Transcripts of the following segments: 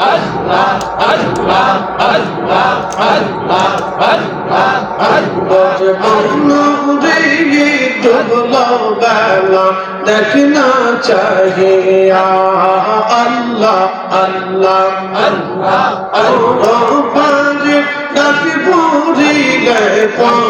আল্লাহ আল্লাহ আল্লাহ আল্লাহ আল্লাহ আল্লাহ দেখনা চাহিয়া আল্লাহ আল্লাহ আল্লাহ আল্লাহ পাঁচ দাসি পুরি গে পাঁচ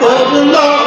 for the Lord.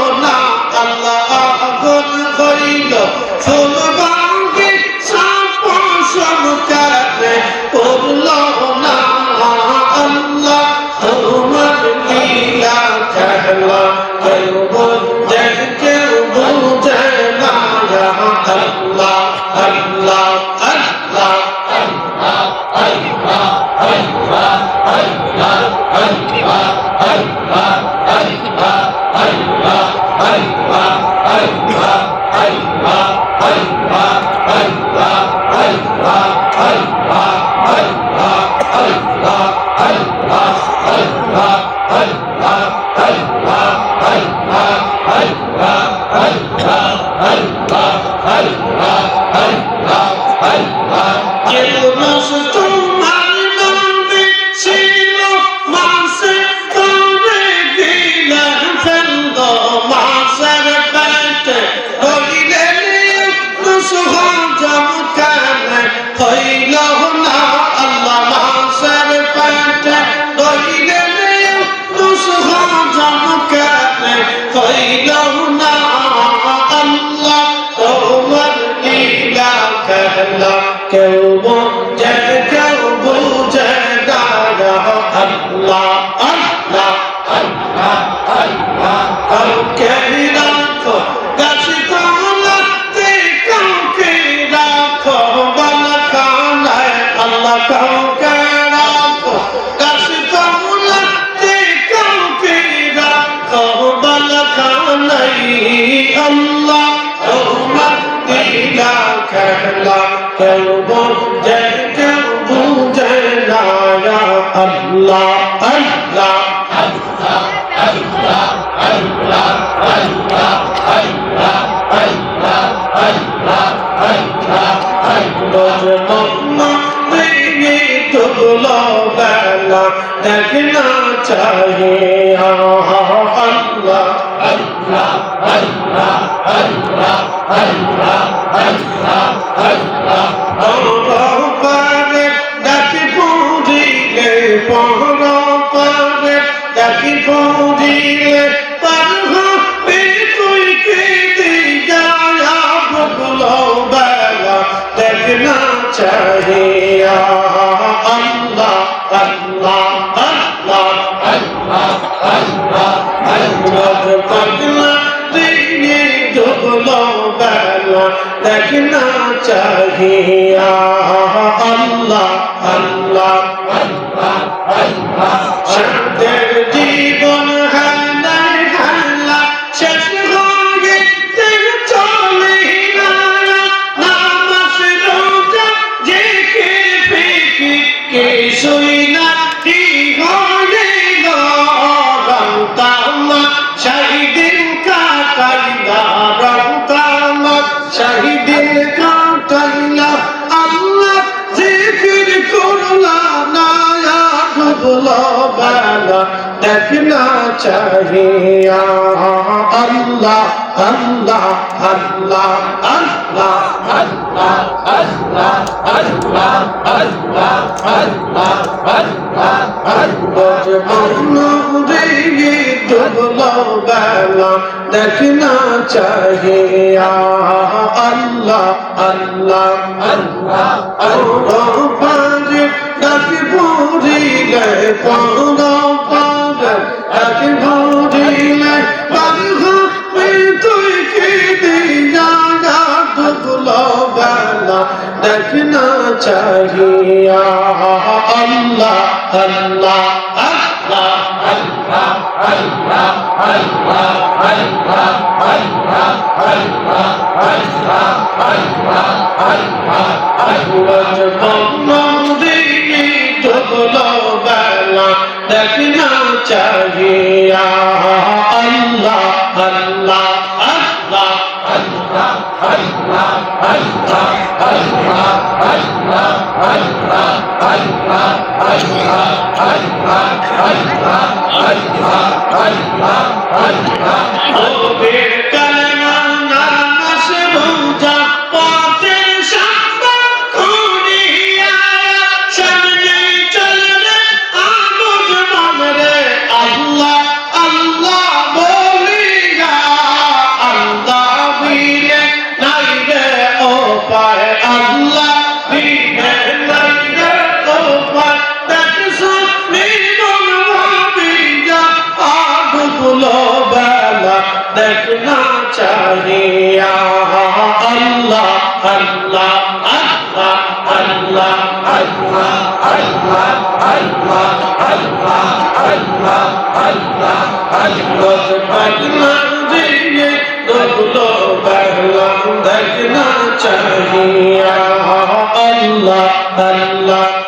কেড়ে রাখো গাছি কমলাতে কাউকে রাখো বালা কানায় আল্লাহ কাউকে রাখো গাছি কমলাতে কাউকে রাখো বালা কানায় আল্লাহ তোমার দিলা খেলা বেলা দেখনা চাহে আল্লাহ আল্লাহ আল্লাহ আল্লাহ আল্লাহ আল্লাহ আল্লাহ আল্লাহ পারে ডাকি পুঁজিলে পহর পারে ডাকি পুঁজিলে পার হবে তুই কে দিয়া ভুলো বেলা দেখনা চাহে আ Yeah. দেখনা চাহিয়া আল্লাহ আল্লাহ আল্লাহ আল্লাহ আল্লাহ আল্লাহ আল্লাহ আল্লাহ আল্লাহ ডুবলো বেলা দেখনা চাহিয়া আল্লাহ আল্লাহ আল্লাহ আল্লাহ পারে ডাকি বুঝিলে পাওনা চাহিয়া আল্লাহ আল্লাহ আল্লাহ দেখনা চাহিয়া Allah, Allah,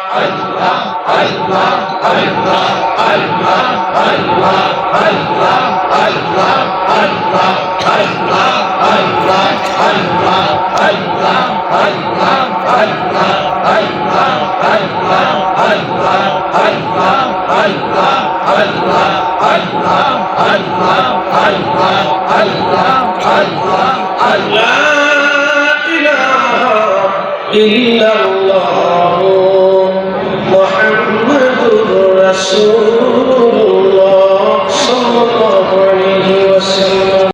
إلا الله রাসূল